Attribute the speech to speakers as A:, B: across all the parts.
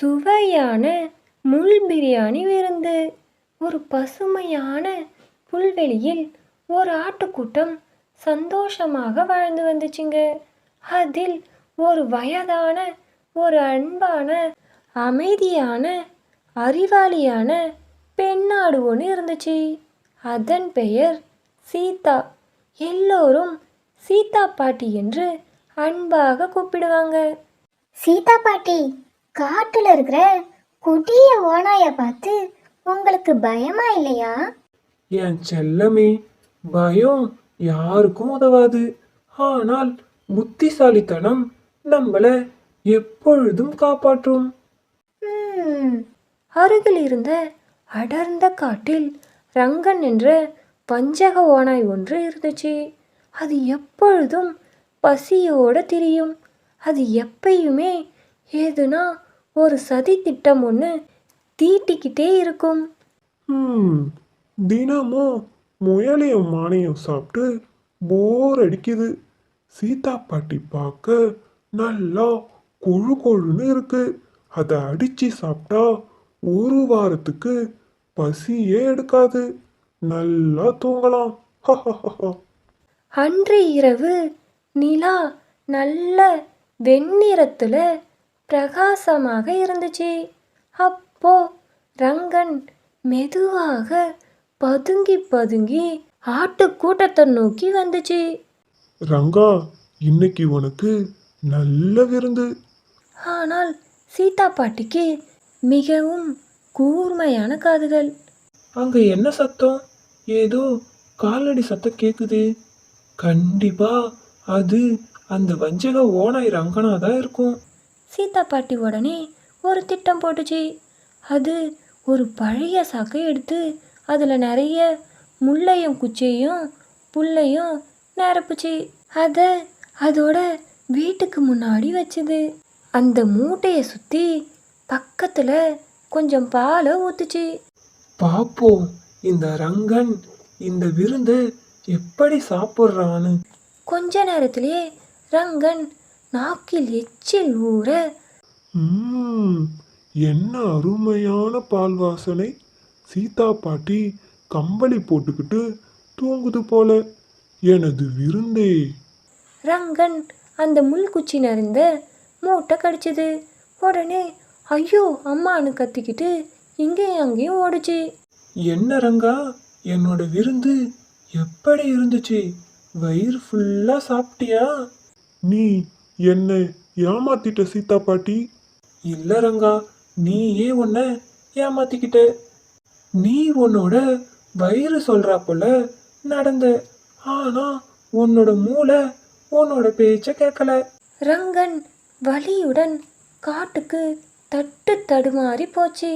A: சுவையான முள் பிரியாணி விருந்து. ஒரு பசுமையான புல்வெளியில் ஒரு ஆட்டுக்கூட்டம் சந்தோஷமாக வாழ்ந்து வந்துச்சுங்க. அதில் ஒரு வயதான ஒரு அன்பான அமைதியான அறிவாளியான பெண்ணாடு ஒன்று இருந்துச்சு. அதன் பெயர் சீதா. எல்லோரும் சீதா பாட்டி என்று அன்பாக கூப்பிடுவாங்க.
B: சீதா பாட்டி காட்டுல இருக்கிற கொடிய ஓநாய பார்த்து உங்களுக்கு பயமா இல்லையா?
C: என் செல்லமே பயம் யாருக்கும் உதவாது. ஆனால் புத்திசாலித்தனம் நம்மள எப்பொழுதும் காப்பாற்றும்.
A: அருகில் இருந்த அடர்ந்த காட்டில் ரங்கன் என்ற வஞ்சக ஓநாய் ஒன்று இருந்துச்சு. அது எப்பொழுதும் பசியோட திரியும். அது எப்பயுமே ஏதுனா ஒரு சதி திட்டம் ஒன்று தீட்டிக்கிட்டே இருக்கும்.
C: ம் தினமும் முயலையும் மானையும் சாப்பிட்டு போர் அடிக்குது. சீதா பாட்டி பார்க்க நல்லா கொழு கொழுன்னு இருக்கு. அதை அடிச்சு சாப்பிட்டா ஒரு வாரத்துக்கு பசியே எடுக்காது. நல்லா தூங்கலாம்.
A: அன்று இரவு நிலா நல்ல வெண்ணிறத்துல பிரகாசமாக இருந்துச்சு. அப்போ ரங்கன் மெதுவாக பதுங்கி பதுங்கி ஆட்டுக்கூட்டத்தை நோக்கி வந்துச்சு.
C: ரங்கா இன்னைக்கு உனக்கு நல்ல விருந்து.
A: ஆனால் சீதா பாட்டிக்கு மிகவும் கூர்மையான காதுகள்.
C: அங்க என்ன சத்தம்? ஏதோ காலடி சத்தம் கேக்குது. கண்டிப்பா அது அந்த வஞ்சக ஓனாய் ரங்கனா தான் இருக்கும்.
A: சீதா பாட்டி உடனே ஒரு திட்டம் போட்டுச்சு. அது ஒரு பழைய சாக்கை எடுத்து அதில் நிறைய முள்ளையும் குச்சியையும் புல்லையும் நிரப்புச்சு. அதை அதோட வீட்டுக்கு முன்னாடி வச்சுது. அந்த மூட்டையை சுற்றி பக்கத்தில் கொஞ்சம் பாலை ஊற்றுச்சு
C: பாப்போம் இந்த ரங்கன் இந்த விருந்தை எப்படி சாப்பிட்றான்னு.
A: கொஞ்ச நேரத்திலே ரங்கன் நாக்கில் எச்சில் ஊற.
C: என்ன அருமையான பால் வாசனை. சீதா பாட்டி கம்பளி போட்டுக்கிட்டு தூங்குது போல. எனது விருந்தே.
A: ரங்கன் அந்த முள்குச்சி நிறைந்த மூட்டை கடிச்சது. உடனே ஐயோ அம்மான்னு கத்திக்கிட்டு இங்கேயும் அங்கேயும் ஓடுச்சு.
C: என்ன ரங்கா என்னோட விருந்து எப்படி இருந்துச்சு? வயிறு ஃபுல்லா சாப்பிட்டியா? நீ என்னை ஏமாத்திட்ட சீதா பாட்டி? இல்ல ரங்கா நீயே உன்னை ஏமாத்திக்கிட்ட. நீ உன்னோட வயிறு சொல்றா போல நடந்த. ஆனா உன்னோட மூளை உன்னோட பேச்ச கேட்கல
A: ரங்கன் வலியுடன் காட்டுக்கு தட்டு தடுமாறி போச்சு.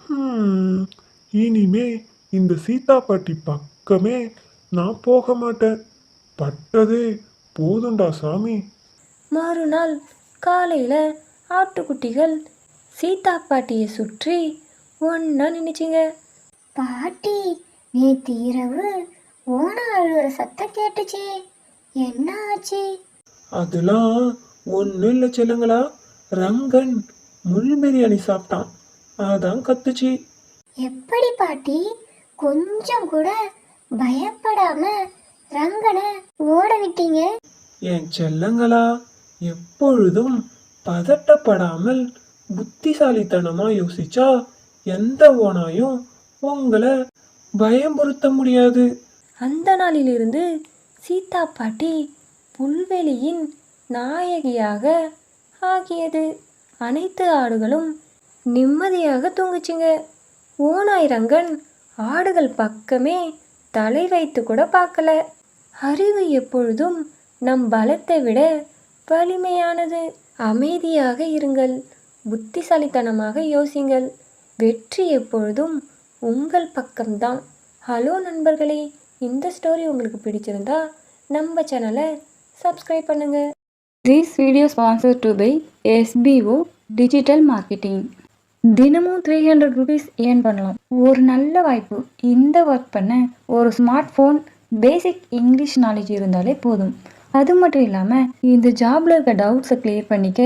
C: ஹம், இனிமே இந்த சீதா பாட்டி பக்கமே நான் போக மாட்டேன். பட்டதே போதும்டா சாமி.
A: மறுநாள் காலையில் ஆட்டுக்குட்டிகள் சீதா பாட்டியை சுற்றி ஒன்றா நினைச்சிங்க
B: பாட்டி நேத்து இரவு ஓனா அழுகுற சத்தம் கேட்டுச்சே. என்ன ஆச்சு?
C: அதெல்லாம் ஒன்றும் இல்லை செல்லுங்களா. ரங்கன் முள் பிரியாணி சாப்பிட்டான். அதான் கத்துச்சு.
B: எப்படி பாட்டி? கொஞ்சம் கூட பயப்படாம ரங்கனை ஓட விட்டீங்க.
C: என் செல்லங்களா எப்பொழுதும் பதட்டப்படாமல் புத்திசாலித்தனமா யோசிச்சா எந்த ஓனாயும் உங்களை பயமுறுத்த முடியாது.
A: அந்த நாளிலிருந்து சீதா பாட்டி புல்வெளியின் நாயகியாக ஆகியது. அனைத்து ஆடுகளும் நிம்மதியாக தூங்குச்சுங்க. ஓநாய் ரங்கன் ஆடுகள் பக்கமே தலை வைத்து கூட பார்க்கல. அறிவு எப்பொழுதும் நம் பலத்தை விட வலிமையானது. அமைதியாக இருங்கள். புத்திசாலித்தனமாக யோசிங்கள். வெற்றி எப்பொழுதும் உங்கள் பக்கம்தான். ஹலோ நண்பர்களே இந்த ஸ்டோரி உங்களுக்கு பிடிச்சிருந்தா நம்ம சேனலை சப்ஸ்கிரைப் பண்ணுங்க.
D: This video sponsored by SPO digital marketing தினமும் த்ரீ ஹண்ட்ரட் ருபீஸ் ஏர்ன் பண்ணலாம். ஒரு நல்ல வாய்ப்பு. இந்த ஒர்க் பண்ண ஒரு smart phone basic English knowledge இருந்தாலே போதும். அது மட்டும் இல்லாமல் இந்த ஜாபில் இருக்க டவுட்ஸை கிளியர் பண்ணிக்க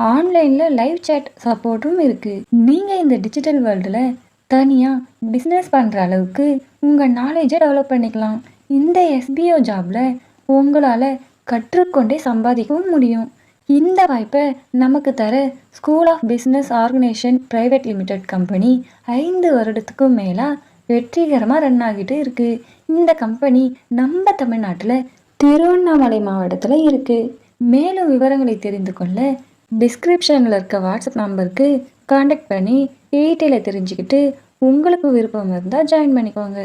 D: ஆன்லைனில் லைவ் சேட் சப்போர்ட்டும் இருக்குது நீங்கள் இந்த டிஜிட்டல் வேர்ல்டில் தனியாக பிஸ்னஸ் பண்ணுற அளவுக்கு உங்கள் நாலேஜை டெவலப் பண்ணிக்கலாம். இந்த எஸ்பிஓ ஜாபில் உங்களால் கற்றுக்கொண்டே சம்பாதிக்கவும் முடியும். இந்த வாய்ப்பை நமக்கு தர school of business organisation private limited company ஐந்து வருடத்துக்கும் மேலாக வெற்றிகரமாக ரன் ஆகிட்டு இருக்குது இந்த கம்பெனி நம்ம தமிழ்நாட்டில் திருவண்ணாமலை மாவட்டத்தில் இருக்குது மேலும் விவரங்களை தெரிந்து கொள்ள டிஸ்கிரிப்ஷனில் இருக்க வாட்ஸ்அப் நம்பருக்கு காண்டாக்ட் பண்ணி டீட்டெயிலை தெரிஞ்சுக்கிட்டு உங்களுக்கு விருப்பம் இருந்தால் ஜாயின் பண்ணிக்கோங்க.